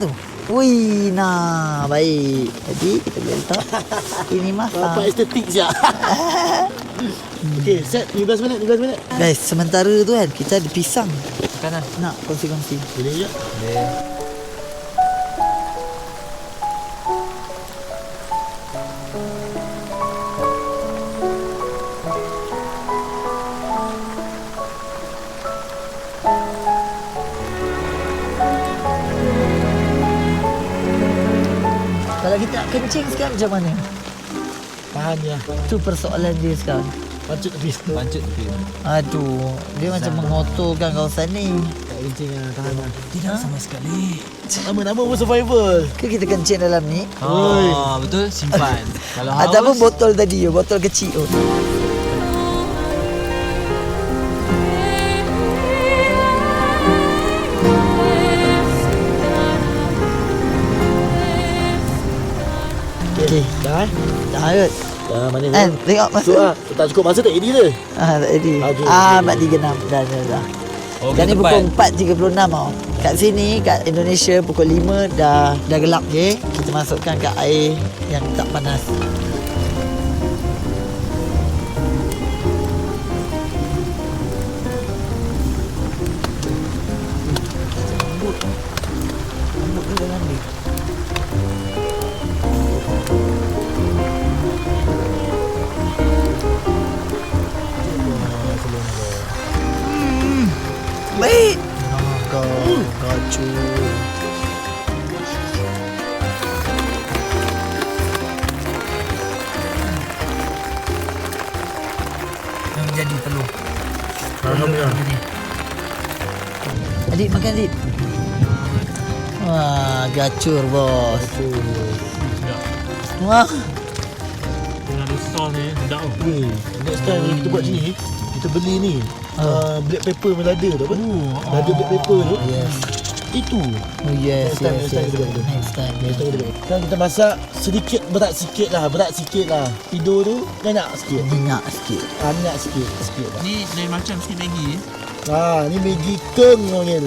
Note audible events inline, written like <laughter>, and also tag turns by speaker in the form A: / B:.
A: tu. Wih, nah, baik. Jadi kita boleh letak. Ini
B: Nampak
A: masak.
B: estetik siap. <laughs> Okey, set 15 minit, 15 minit.
A: Guys, sementara tu kan kita ada pisang.
C: Kan lah.
A: Nak kongsi-kongsi.
B: Boleh je.
A: Kalau kita nak kencing sekarang macam mana?
B: Tahan je.
A: Tu persoalan dia sekarang.
B: Pancut habis.
C: Pancut tepi.
A: Aduh, dia macam mengotorkan kawasan ni.
B: Tak kencing lah, tahan lah.
C: Tidak sama sekali.
B: Nama-nama pun survival.
A: Ke kita kencing dalam ni?
C: Oh, betul simpan. <laughs> Kalau haus
A: Ataupun botol tadi, botol kecil tu. Okey,
B: Dah eh?
A: dah kot.
B: Dah mana
A: Kan,
B: ni?
A: tengok masa.
B: So ah, tak cukup masa tak edit dia.
A: Ah, tak jadi.
B: Okey,
A: Ah,
B: okey.
A: 4.36. Dah, dah, dah.
C: Oh,
A: Sekarang ni pukul
C: tepat.
A: 4.36 tau. Kat sini, kat Indonesia pukul 5 dah dah gelap je. Kita masukkan ke air yang tak panas. Lembut Naga, gacur. Yang jadi telur.
B: Alhamdulillah.
A: Adik makan adik. Wah, gacur bos. Wah,
D: Dengan ada sos ni sedap.
B: Weh, next time yang kita buat sini, kita beli ni.
A: Ah.
B: Uh, black pepper melada tu apa?
D: Oh,
B: Lada black pepper tu.
A: yes.
B: Itu.
A: Oh yes,
B: Next time,
A: yes,
B: next time
A: yes.
B: kita itu.
A: Next time.
B: Next time kita masak sedikit berat sikit lah, berat sikit lah. Tidur tu banyak sikit.
A: Minyak sikit.
B: Ah, minyak sikit, sikit lah.
D: Ni lain macam sikit Maggi eh.
B: Ah, ni Maggi keng panggil.